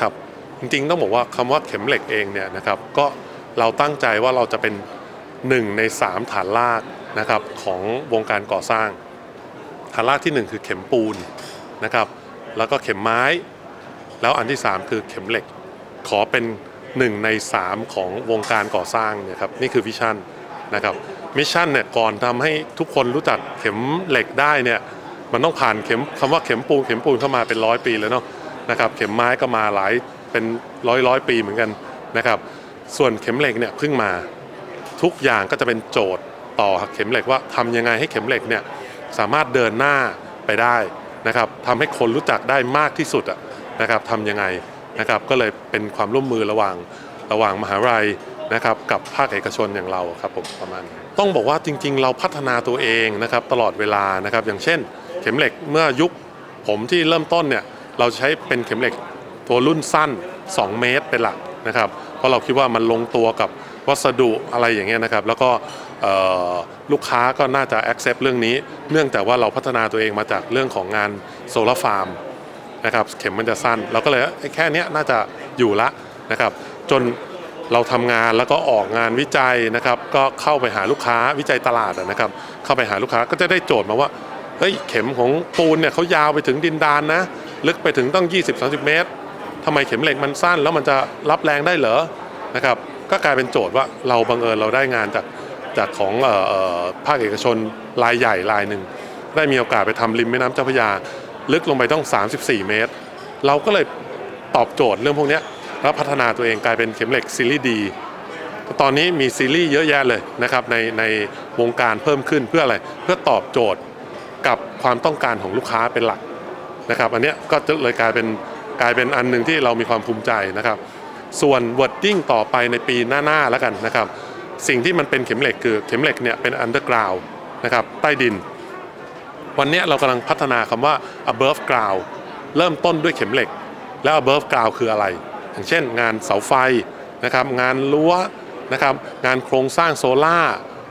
ครับจริงๆต้องบอกว่าคำว่าเข็มเหล็กเองเนี่ยนะครับก็เราตั้งใจว่าเราจะเป็นหนึ่งในสามฐานลากนะครับของวงการก่อสร้าง ฐานลากที่หนึ่งคือเข็มปูนนะครับแล้วก็เข็มไม้ แล้วอันที่สามคือเข็มเหล็ก ขอเป็นหนึ่งในสามของวงการก่อสร้างเนี่ยครับนี่คือวิชั่นนะครับมิชชั่นเนี่ยก่อนทำให้ทุกคนรู้จักเข็มเหล็กได้เนี่ยมันต้องผ่านเข็มคำว่าเข็มปูนเข็มปูนเข้ามาเป็นร้อยปีแล้วเนาะ นะครับเข็มไม้ก็มาหลายเป็นร้อยร้อยปีเหมือนกันนะครับส่วนเข็มเหล็กเนี่ยเพิ่งมาทุกอย่างก็จะเป็นโจทย์ต่อเข็มเหล็กว่าทำยังไงให้เข็มเหล็กเนี่ยสามารถเดินหน้าไปได้นะครับทำให้คนรู้จักได้มากที่สุดอะนะครับทำยังไงนะครับก็เลยเป็นความร่วมมือระหว่างระหว่างมหาลัยนะครับกับภาคเอกชนอย่างเราครับผมประมาณนี้ต้องบอกว่าจริง ๆ เราพัฒนาตัวเองนะครับตลอดเวลานะครับอย่างเช่น เข็มเหล็กเมื่อยุคผมที่เริ่มต้นเนี่ย เราใช้เป็นเข็มเหล็กตัวรุ่นสั้น 2 เมตรเป็นหลักนะครับเพราะเราคิดว่ามันลงตัวกับวัสดุอะไรอย่างเงี้ยนะครับ แล้วก็ลูกค้าก็น่าจะ accept เรื่องนี้ เนื่องจากว่าเราพัฒนาตัวเองมาจากเรื่องของงานโซลาร์ฟาร์มนะครับเข็มมันจะสั้น เราก็เลยแค่เนี้ยน่าจะอยู่ละนะครับ จนเราทำงานแล้วก็ออกงานวิจัยนะครับ ก็เข้าไปหาลูกค้าวิจัยตลาดนะครับ เข้าไปหาลูกค้าก็จะได้โจทย์มาว่า เฮ้ยเข็มของปูนเนี่ยเขายาวไปถึงดินดานนะ ลึกไปถึงต้อง20-30 เมตรทำไมเข็มเหล็กมันสั้นแล้วมันจะรับแรงได้เหรอนะครับก็กลายเป็นโจทย์ว่าเราบังเอิญเราได้งานจากจากของออภาคเอกชนรายใหญ่รายหนึ่งได้มีโอกาสไปทำริมแม่น้ำเจ้าพระยา ลึกลงไปต้อง 34 เมตร เราก็เลยตอบโจทย์เรื่องพวกนี้แล้วพัฒนาตัวเองกลายเป็นเข็มเหล็กซีรีส์ดีตอนนี้มีซีรีส์เยอะแยะเลยนะครับในในวงการเพิ่มขึ้นเพื่ออะไรเพื่อตอบโจทย์ กับความต้องการของลูกค้าเป็นหลักนะครับอันนี้ก็จะเลยกลายเป็นกลายเป็นอันหนึ่งที่เรามีความภูมิใจนะครับ ส่วน wording ต่อไปในปีหน้าๆแล้วกันนะครับ สิ่งที่มันเป็นเข็มเหล็กคือเข็มเหล็กเนี่ยเป็น underground นะครับใต้ดิน วันนี้เรากำลังพัฒนาคำว่า above ground เริ่มต้นด้วยเข็มเหล็ก แล้ว above ground คืออะไร อย่างเช่น งานเสาไฟนะครับงานรั้วนะครับงานโครงสร้างโซล่า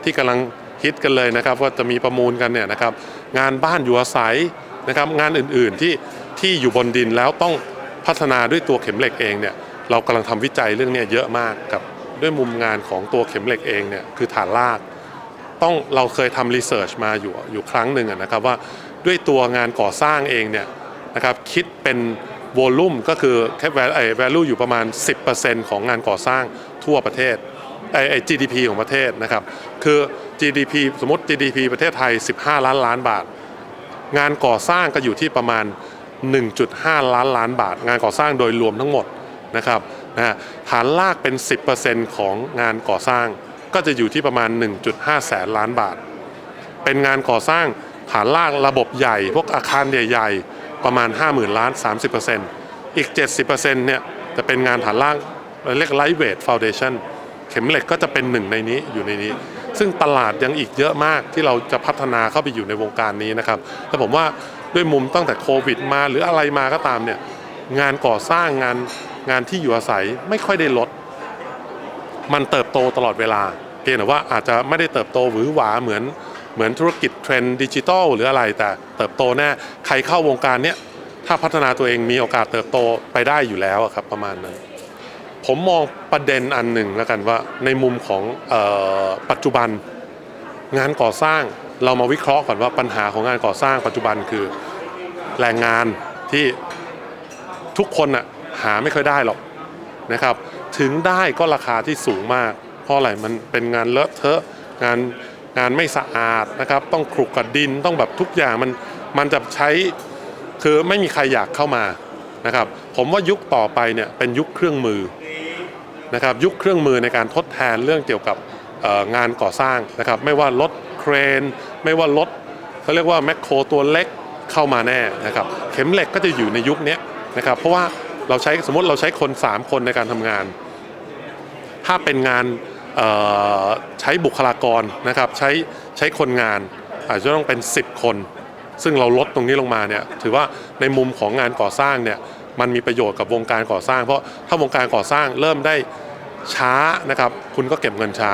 ที่กำลังฮิตกันเลยนะครับว่าจะมีประมูลกันเนี่ยนะครับ งานบ้านอยู่อาศัยนะครับงานอื่นๆที่ที่อยู่บนดินแล้วต้องพัฒนาด้วยตัวเข็มเหล็กเองเนี่ยเรากำลังทำวิจัยเรื่องนี้เยอะมากกับด้วยมุมงานของตัวเข็มเหล็กเองเนี่ยคือฐานรากต้องเราเคยทำรีเสิร์ชมาอยู่อยู่ครั้งหนึ่งนะครับว่าด้วยตัวงานก่อสร้างเองเนี่ยนะครับคิดเป็นโวลูมก็คือแค่ไอ้ value อยู่ประมาณ 10%ของงานก่อสร้างทั่วประเทศไอ้ GDP ของประเทศนะครับคือ GDP สมมติ GDP ประเทศไทย 15 ล้านล้านบาท งานก่อสร้างก็อยู่ที่ประมาณ 1.5 ล้านล้านบาท งานก่อสร้างโดยรวมทั้งหมดนะครับนะฐานลากเป็น 10%ของงานก่อสร้าง ก็จะอยู่ที่ประมาณ 1.5 แสนล้านบาท เป็นงานก่อสร้างฐานลากระบบใหญ่ พวกอาคารใหญ่ ๆ ประมาณ 50,000 ล้าน 30%อีก 70%เนี่ยจะเป็นงานฐานลากเรียก lightweight foundation เข็มเหล็กก็จะเป็นหนึ่งในนี้อยู่ในนี้ ซึ่งตลาดยังอีกเยอะมากที่เราจะพัฒนาเข้าไปอยู่ในวงการนี้นะครับแต่ผมว่าด้วยมุมตั้งแต่โควิดมาหรืออะไรมาก็ตามเนี่ยงานก่อสร้างงานงานที่อยู่อาศัยไม่ค่อยได้ลด มันเติบโตตลอดเวลาเพียงแต่ว่าอาจจะไม่ได้เติบโตหวือหวาเหมือนเหมือนธุรกิจเทรนด์ดิจิทัลหรืออะไรแต่เติบโตแน่ใครเข้าวงการเนี้ยถ้าพัฒนาตัวเองมีโอกาสเติบโตไปได้อยู่แล้วครับประมาณนั้น ผมมองประเด็นอันหนึ่งแล้วกันว่าในมุมของออปัจจุบันงานก่อสร้างเรามาวิเคราะห์ก่อนว่าปัญหาของงานก่อสร้างปัจจุบันคือแรงงานที่ทุกคนอะหาไม่ค่อยได้หรอกนะครับ ถึงได้ก็ราคาที่สูงมาก เพราะอะไรมันเป็นงานเลอะเทอะงานงานไม่สะอาดนะครับ ต้องคลุกกับดินต้องแบบทุกอย่างมันมันจะใช้คือไม่มีใครอยากเข้ามานะครับ ผมว่ายุคต่อไปเนี่ยเป็นยุคเครื่องมือ นะครับยุคเครื่องมือในการทดแทนเรื่องเกี่ยวกับงานก่อสร้างนะครับไม่ว่ารถเครน ไม่ว่ารถเขาเรียกว่าแมคโครตัวเล็กเข้ามาแน่นะครับเข็มเหล็กก็จะอยู่ในยุคนี้นะครับเพราะว่าเราใช้สมมติเราใช้คน 3 คนในการทำงาน ถ้าเป็นงานใช้บุคลากรนะครับใช้ใช้คนงานอาจจะต้องเป็น 10 คน ซึ่งเราลดตรงนี้ลงมาเนี่ยถือว่าในมุมของงานก่อสร้างเนี่ย มันมีประโยชน์กับวงการก่อสร้าง เพราะถ้าวงการก่อสร้างเริ่มได้ช้านะครับ คุณก็เก็บเงินช้า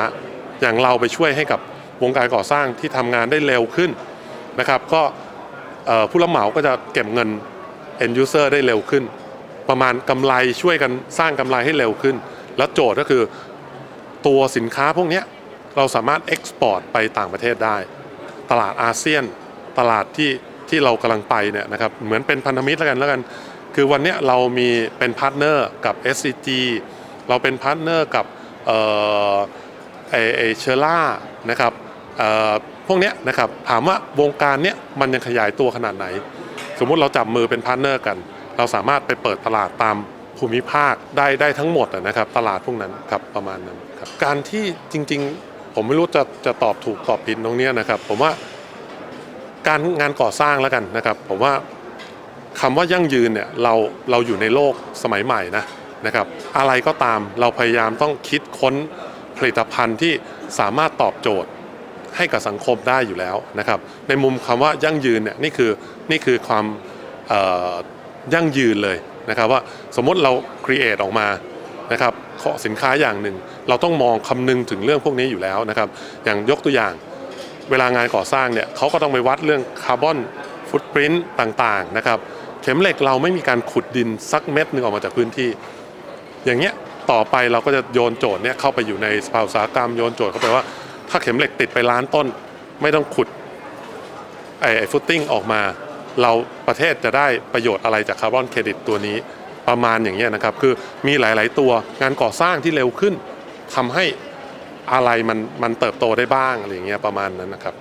อย่างเราไปช่วยให้กับวงการก่อสร้างที่ทำงานได้เร็วขึ้นนะครับ ก็ผู้รับเหมาก็จะเก็บเงิน end user ได้เร็วขึ้น ประมาณกำไรช่วยกันสร้างกำไรให้เร็วขึ้น แล้วโจทย์ก็คือตัวสินค้าพวกนี้เราสามารถเอ็กซ์พอร์ตไปต่างประเทศได้ ตลาดอาเซียน ตลาดที่ที่เรากำลังไปเนี่ยนะครับเหมือนเป็นพันธมิตรแล้วกันแล้วกัน คือวันนี้เรามีเป็นพาร์ทเนอร์กับ SCG เราเป็นพาร์ทเนอร์กับเออไอไอเชล่านะครับพวกนี้นะครับถามว่าวงการเนี้ยมันยังขยายตัวขนาดไหน สมมุติเราจับมือเป็นพาร์ทเนอร์กัน เราสามารถไปเปิดตลาดตามภูมิภาคได้ได้ทั้งหมดนะครับ ตลาดพวกนั้นครับประมาณนั้นครับการที่จริงๆ ผมไม่รู้จะจะตอบถูกตอบผิดตรงนี้นะครับ ผมว่าการงานก่อสร้างแล้วกันนะครับ ผมว่า คำว่ายั่งยืนเนี่ยเราเราอยู่ในโลกสมัยใหม่นะนะครับ อะไรก็ตามเราพยายามต้องคิดค้นผลิตภัณฑ์ที่สามารถตอบโจทย์ให้กับสังคมได้อยู่แล้วนะครับ ในมุมคำว่ายั่งยืนเนี่ยนี่คือนี่คือความเอ่อยั่งยืนเลยนะครับว่าสมมติเราครีเอทออกมานะครับขอสินค้าอย่างหนึ่ง เราต้องมองคำนึงถึงเรื่องพวกนี้อยู่แล้วนะครับ อย่างยกตัวอย่างเวลางานก่อสร้างเนี่ยเขาก็ต้องไปวัดเรื่องคาร์บอนฟุตปรินต์ต่างๆนะครับ เข็มเหล็กเราไม่มีการขุดดินสักเม็ดหนึ่งออกมาจากพื้นที่ อย่างเงี้ยต่อไปเราก็จะโยนโจทย์เนี่ยเข้าไปอยู่ในสภาอุตสาหกรรมโยนโจทย์เข้าไปว่า ถ้าเข็มเหล็กติดไปล้านต้น ไม่ต้องขุดไอ้ฟุตติ้งออกมา เราประเทศจะได้ประโยชน์อะไรจากคาร์บอนเครดิตตัวนี้ประมาณอย่างเงี้ยนะครับ คือมีหลาย ๆ ตัวงานก่อสร้างที่เร็วขึ้นทำให้อะไรมันมันเติบโตได้บ้างอะไรอย่างเงี้ยประมาณนั้นนะครับ